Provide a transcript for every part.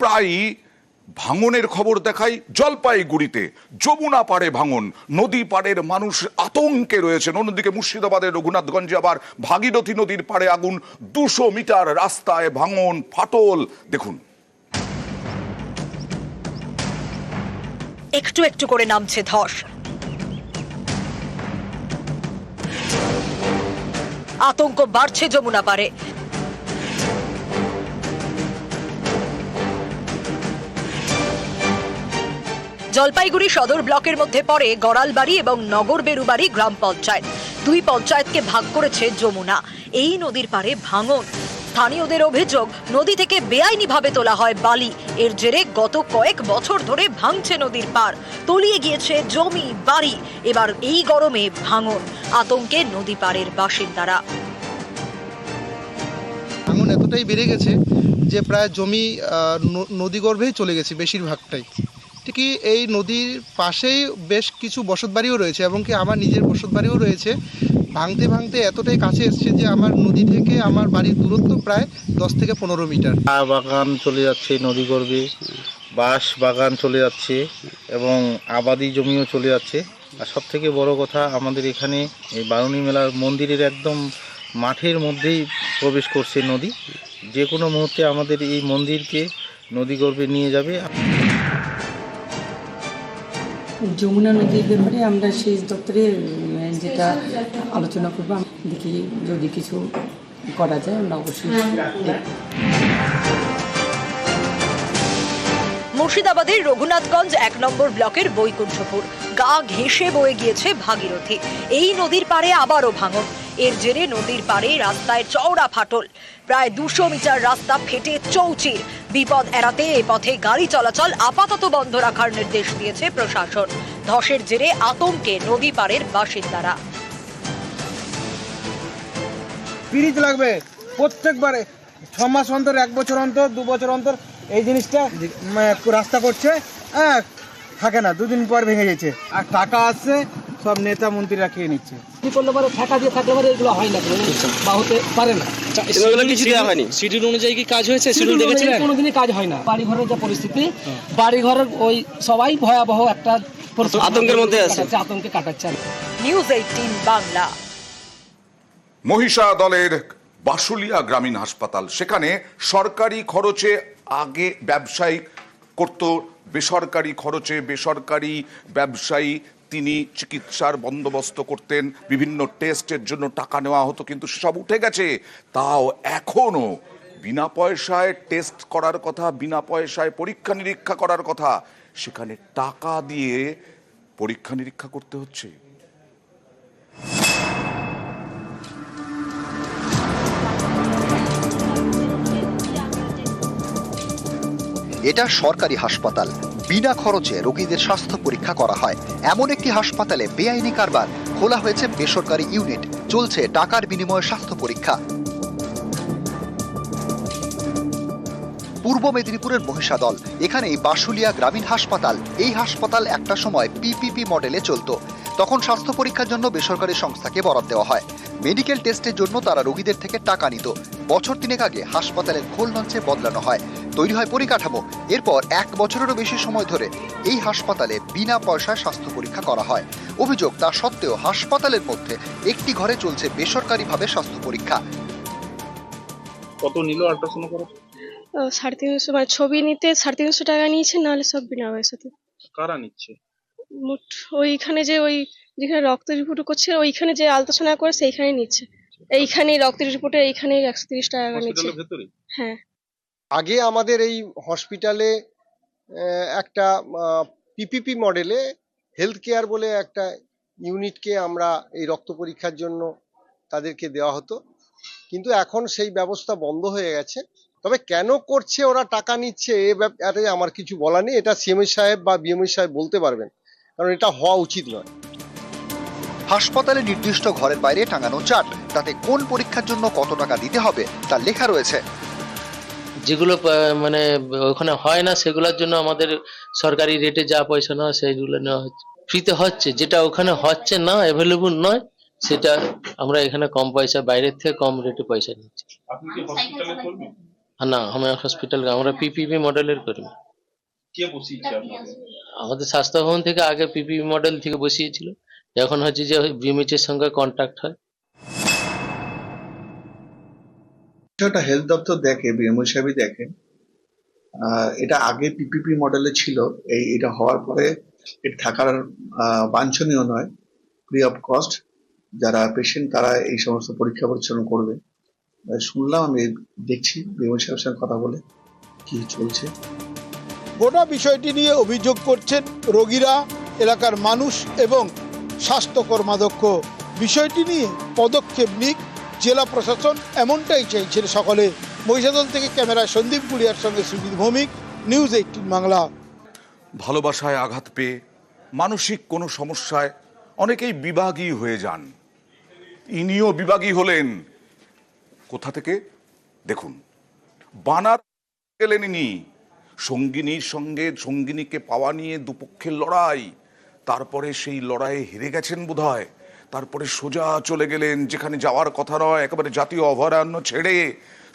প্রায়ই ভাঙনের খবর দেখাই জলপাইগুড়িতে যমুনা পাড়ে ভাঙন, নদী পাড়ের মানুষ আতঙ্কে রয়েছেন। অন্যদিকে মুর্শিদাবাদের রঘুনাথগঞ্জে আবার ভাগীরথী নদীর পাড়ে আগুন, দুশো মিটার রাস্তায় ভাঙন, ফাটল। দেখুন। একটু একটু করে নামছে ধস। আতঙ্ক বাড়ছে যমুনা পারে জলপাইগুড়ি সদর ব্লকের মধ্যে পড়ে গড়ালবাড়ি এবং নগর বেরুবাড়ি গ্রাম পঞ্চায়েত। দুই পঞ্চায়েতকে ভাগ করেছে যমুনা। এই নদীর পারে ভাঙন। স্থানীয়দের অভিযোগ, নদী থেকে বেআইনিভাবে তোলা হয় বালি। এর জেরে গত কয়েক বছর ধরে ভাঙছে নদীর পার তলিয়ে গিয়েছে জমি, বাড়ি। এবার এই গরমে ভাঙন। আতঙ্কে নদী পাড়ের বাসিন্দারা। ভাঙন এতটাই বেড়ে গেছে যে প্রায় জমি নদীগর্ভেই চলে গেছে বেশিরভাগটাই। ঠিকই এই নদীর পাশেই বেশ কিছু বসতবাড়িও রয়েছে এবং কি আমার নিজের বসতবাড়িও রয়েছে। ভাঙতে ভাঙতে এতটাই কাছে এসছে যে আমার নদী থেকে আমার বাড়ির দূরত্ব প্রায় দশ থেকে পনেরো মিটার। চা বাগান চলে যাচ্ছে নদীগর্ভে বাঁশ বাগান চলে যাচ্ছে এবং আবাদি জমিও চলে যাচ্ছে। আর সব থেকে বড় কথা আমাদের এখানে এই বারুণী মেলার মন্দিরের একদম মাঠের মধ্যেই প্রবেশ করছে নদী। যে কোনো মুহূর্তে আমাদের এই মন্দিরকে নদীগর্ভে নিয়ে যাবে। যমুনা নদীর ব্যাপারে আমরা সেই দপ্তরে যেটা আলোচনা করব দেখি যদি কিছু করা যায়, আমরা অবশ্যই মুর্শিদাবাদের রঘুনাথগঞ্জ এক নম্বর ব্লকের বৈকুণ্ঠপুর। গা ঘেঁষে বয়ে গিয়েছে ভাগীরথী। এই নদীর পারে আবারও ভাঙন। এর জেরে নদীর পাড়ে রাস্তায় চওড়া ফাটল। প্রায় দুশো মিটার রাস্তা ফেটে চৌচির। বিপদ এড়াতে এ পথে গাড়ি চলাচল আপাতত বন্ধ রাখার নির্দেশ দিয়েছে প্রশাসন। ধসের জেরে আতঙ্কে নদী পাড়ের বাসিন্দারা। পিরিচ লাগবে। প্রত্যেকবারে ছ মাস অন্তর, এক বছর অন্তর, দু বছর অন্তর এই জিনিসটা রাস্তা করছে হ্যাঁ থাকে না। দুদিন পর ভেঙে গেছে। আর টাকা আসছে সব নেতা মন্ত্রীরা খেয়ে নিচ্ছে। কি করলে পারে? ফাঁকা দিয়ে থাকলে পারে এগুলো হয় না বা হতে পারে না। শিডিউল অনুযায়ী কি কাজ হয়েছে? শিডিউল শিডিউল দেখেছিলেন কোনোদিনই কাজ হয় না। বাড়ি যা পরিস্থিতি বাড়ি ওই সবাই ভয়াবহ একটা আতঙ্কের মধ্যে আছে। আতঙ্কে কাটাচ্ছে। নিউজ এইটিন বাংলা মহিষা দলের বাসুলিয়া গ্রামীণ হাসপাতাল। সেখানে সরকারি খরচে আগে ব্যবসায়ী করত বেসরকারি খরচে বেসরকারি ব্যবসায়ী তিনি চিকিৎসার বন্দোবস্ত করতেন, বিভিন্ন টেস্টের জন্য টাকা নেওয়া হতো, কিন্তু সব উঠে গেছে। তাও এখনও বিনা পয়সায় টেস্ট করার কথা, বিনা পয়সায় পরীক্ষা নিরীক্ষা করার কথা, সেখানে টাকা দিয়ে পরীক্ষা নিরীক্ষা করতে হচ্ছে। এটা সরকারি হাসপাতাল। বিনা খরচে রোগীদের স্বাস্থ্য পরীক্ষা করা হয়। এমন একটি হাসপাতালে বেআইনি কারবার, খোলা হয়েছে বেসরকারি ইউনিট, চলছে টাকার বিনিময়ে স্বাস্থ্য পরীক্ষা। পূর্ব মেদিনীপুরের মহিষাদল, এখানেই বাসুলিয়া গ্রামীণ হাসপাতাল, এই হাসপাতাল একটা সময় পিপিপি মডেলে চলতো। তখন স্বাস্থ্য পরীক্ষার জন্য বেসরকারি সংস্থাকে বরাদ দেওয়া হয়। মেডিকেল টেস্টের জন্য তারা রোগীদের থেকে টাকা নিত। বছর তিনেক আগে হাসপাতালের খোল লঞ্চে বদলানো হয়। তৈরি হয় পরিকাঠামো। এরপর এক বছরেরও বেশি সময় ধরে এই হাসপাতালে বিনা পয়সায় স্বাস্থ্য পরীক্ষা করা হয়। অভিযোগ তা সত্ত্বেও হাসপাতালের মধ্যে একটি ঘরে চলছে বেসরকারিভাবে স্বাস্থ্য পরীক্ষা। কত নিল আল্ট্রাসাউন্ড করা? সাড়ে তিনশো মানে ছবি নিতে সাড়ে তিনশো টাকা নিয়েছে নাহলে সব বিনা পয়সাতে। কারা নিচ্ছে? মোট ওইখানে যে ওই যেখানে রক্ত রিপোর্ট করছে ওইখানে যে আলট্রাসোনা করে সেইখানে নিচ্ছে। এইখানে রক্ত রিপোর্টে এইখানে একশো তিরিশ টাকা নিচ্ছে। হ্যাঁ। আগে আমাদের এই হসপিটালে একটা পিপিপি মডেলে হেলথ কেয়ার বলে একটা ইউনিটকে আমরা এই রক্ত পরীক্ষার জন্য তাদেরকে দেওয়া হতো। কিন্তু এখন সেই ব্যবস্থা বন্ধ হয়ে গেছে। তবে কেন করছে ওরা টাকা নিচ্ছে, এ ব্যাপারে আমার কিছু বলা নেই। এটা সিএমএ সাহেব বা বিএমএ সাহেব বলতে পারবেন। কারণ এটা হওয়া উচিত নয়। হাসপাতালে নির্দিষ্ট ঘরের বাইরে টাঙানো চার্ট তাতে কোন পরীক্ষার জন্য কত টাকা দিতে হবে তা লেখা রয়েছে। যেগুলো মানে ওখানে হয় না সেগুলোর জন্য আমাদের সরকারি রেটে যা পয়সা নেওয়া সেইগুলো নেওয়া হচ্ছে। ফ্রিতে হচ্ছে যেটা ওখানে হচ্ছে না অ্যাভেলেবল নয় সেটা আমরা এখানে কম পয়সা বাইরের থেকে কম রেটে পয়সা নিচ্ছি। না আমার হসপিটাল আমরা পিপিপি মডেলের কর্মী। কে বসিয়েছে আপনাদের? আমাদের স্বাস্থ্য ভবন থেকে আগে পিপিপি মডেল থেকে বসিয়েছিল। এখন হচ্ছে যে বিএমএইচ সঙ্গে কন্ট্যাক্ট হয়। বিষয়টা হেলথ দপ্তর দেখে বিএমও সাহেবই দেখেন এটা আগে পিপিপি মডেলে ছিল, এই, এটা হওয়ার পরে এটা থাকার বাঞ্ছনীয় নয় ফ্রি অফ কস্ট যারা পেশেন্ট তারা এই সমস্ত পরীক্ষা পরিচ্ছন্ন করবে। শুনলাম, আমি দেখছি বিএমও সাহেবের সঙ্গে কথা বলে কি চলছে। গোটা বিষয়টি নিয়ে অভিযোগ করছেন রোগীরা, এলাকার মানুষ এবং স্বাস্থ্য কর্মাধ্যক্ষ। বিষয়টি নিয়ে পদক্ষেপ নিক জেলা প্রশাসন এমনটাই চাইছেন সকলে। মহিষাদল থেকে ক্যামেরায় সন্দীপ গুড়িয়ার সঙ্গে সুজিত ভৌমিক, নিউজ এইটিন বাংলা। ভালোবাসায় আঘাত পেয়ে মানসিক কোনো সমস্যায় অনেকেই বিভাগী হয়ে যান। ইনিও বিভাগী হলেন। কোথা থেকে? দেখুন। বানার গেলেন ইনি। সঙ্গিনীর সঙ্গে সঙ্গিনীকে পাওয়া নিয়ে দুপক্ষের লড়াই। তারপরে সেই লড়াইয়ে হেরে গেছেন বোধহয়। তারপরে সোজা চলে গেলেন, যেখানে যাওয়ার কথা নয়, একেবারে জাতীয় অভয়ারণ্য ছেড়ে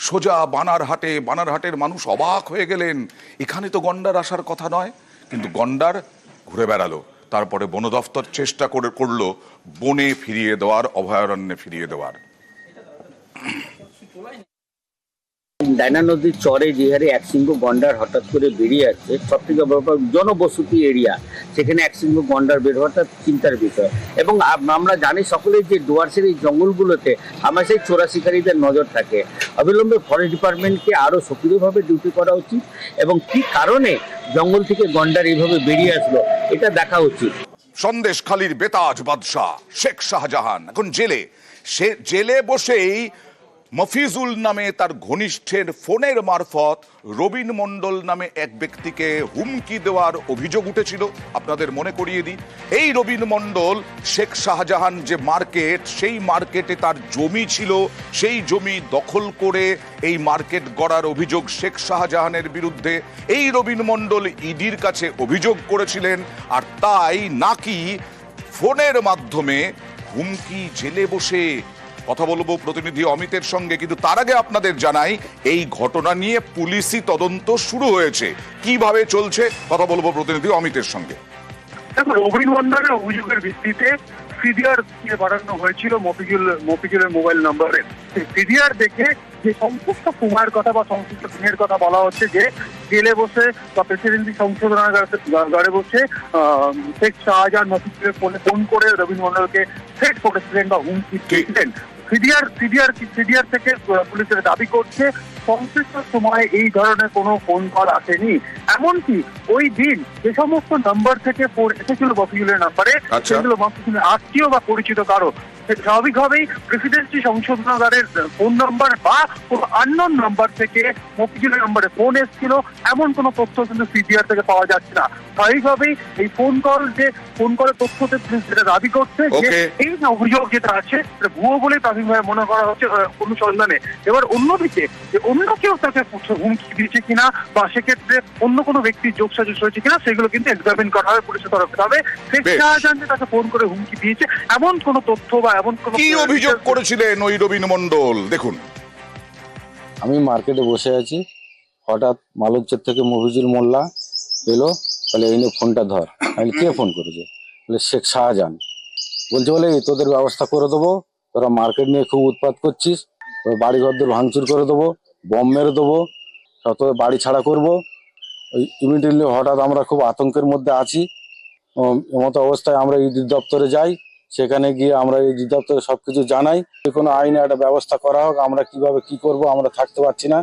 সোজা বানারহাটে, বানারহাটের মানুষ অবাক হয়ে গেলেন। এখানে তো গন্ডার আসার কথা নয়, কিন্তু গন্ডার ঘুরে বেড়ালো, তারপরে বন দফতর চেষ্টা করে, করল বনে ফিরিয়ে দেওয়ার, অভয়ারণ্যে ফিরিয়ে দেওয়ার। ডায়না নদীর চরে যে হারে এক সিংহ গন্ডার হঠাৎ করে বেরিয়ে আসছে, সব থেকে কথা জনবসতি এরিয়া, সেখানে এক সিংহ গন্ডার বের হওয়াটা চিন্তার বিষয়। এবং আমরা জানি সকলে যে ডুয়ার্সের এই জঙ্গলগুলোতে আমার সেই চোরা শিকারীদের নজর থাকে। অবিলম্বে ফরেস্ট ডিপার্টমেন্টকে আরও সক্রিয়ভাবে ডিউটি করা উচিত এবং কি কারণে জঙ্গল থেকে গন্ডার এইভাবে বেরিয়ে আসলো, এটা দেখা উচিত। সন্দেশ খালির বেতাজ বাদশাহ, শেখ শাহজাহান, এখন জেলে। সে জেলে বসেই মফিজুল নামে তার ঘনিষ্ঠের ফোনের মারফত রবিন মণ্ডল নামে এক ব্যক্তিকে হুমকি দেওয়ার অভিযোগ উঠেছিল। আপনাদের মনে করিয়ে দিই, এই রবিন মণ্ডল শেখ শাহজাহান যে মার্কেট, সেই মার্কেটে তার জমি ছিল। সেই জমি দখল করে এই মার্কেট গড়ার অভিযোগ শেখ শাহজাহানের বিরুদ্ধে। এই রবিন মণ্ডল ইডির কাছে অভিযোগ করেছিলেন, আর তাই নাকি ফোনের মাধ্যমে হুমকি জেলে বসে কথা বলব প্রতিনিধি অমিতের সঙ্গে কিন্তু তার আগে আপনাদের জানাই এই ঘটনা নিয়ে পুলিশি তদন্ত শুরু হয়েছে। কীভাবে চলছে কথা বলব প্রতিনিধি অমিতের সঙ্গে। অভিনন্দনের অভিযোগের ভিত্তিতে সিডিআর দিয়ে পাঠানো হয়েছিল মফিজুল মফিজুলের মোবাইল নম্বরে। সিডিআর দেখে যে সমস্ত কুমার কথা বা সংশ্লিষ্ট দিনের কথা বলা হচ্ছে যে জেলে বসে বা প্রেসিডেন্সি সংশোধনাগারে বসে আহ, শেখ শাহজাহান মফিজুলের ফোনে ফোন করে রবীন্দ্র মন্ডলকে থ্রেট করেছিলেন বা হুমকি দিয়েছিলেন। সিডিআর সিডিআর সিডিআর থেকে পুলিশের দাবি করছে সংশ্লিষ্ট সময়ে এই ধরনের কোনো ফোন কল আসেনি এমনকি ওই দিন যে সমস্ত নাম্বার থেকে ফোন এসেছিল বফিজুলের নাম্বারে আচ্ছা। সেগুলো বফিজুলের আত্মীয় বা পরিচিত কারও স্বাভাবিকভাবেই প্রেসিডেন্সি সংশোধনাগারের ফোন নাম্বার বা কোনো আননোন নাম্বার থেকে মফিজুলের নাম্বারে ফোন এসেছিল। এমন কোনো তথ্য কিন্তু সিডিআর থেকে পাওয়া যাচ্ছে না। স্বাভাবিকভাবেই এই ফোন কল যে ফোন কলের তথ্যতে যেটা দাবি করছে যে এই যে অভিযোগ যেটা আছে সেটা ভুয়ো বলেই প্রাথমিকভাবে মনে করা হচ্ছে অনুসন্ধানে। এবার অন্যদিকে যে অন্য কেউ তাকে হুমকি দিয়েছে কিনা বা সেক্ষেত্রে অন্য কোনো ব্যক্তির যোগ সাজস হয়েছে কিনা সেগুলো কিন্তু এক্সামিন করা হবে পুলিশের তরফে তবে শেখ। শাহজাহান যে তাকে ফোন করে হুমকি দিয়েছে এমন কোনো তথ্য বা এমন কোনো কি অভিযোগ করেছিলেন ওই রবিন মণ্ডল? দেখুন। আমি মার্কেটে বসে আছি। হঠাৎ মালঞ্চের থেকে মফিজুল মোল্লা এলো। তাহলে এই নিয়ে ফোনটা ধর। আমি কে ফোন করেছে? বলে শেখ শাহজাহান। বলছে বলে তোদের ব্যবস্থা করে দেবো। তোরা মার্কেট নিয়ে খুব উৎপাত করছিস। তোর বাড়ি ঘরদের ভাঙচুর করে দেবো। বম মেরে দেবো। তোদের বাড়ি ছাড়া করব। ওই ইমিডিয়েটলি হঠাৎ আমরা খুব আতঙ্কের মধ্যে আছি। এমতো অবস্থায় আমরা ইডি দপ্তরে যাই। সেখানে গিয়ে আমরা এই দপ্তরে সবকিছু জানাই, যে কোনো আইনে একটা ব্যবস্থা করা হোক, আমরা কীভাবে কি করব আমরা থাকতে পারছি না।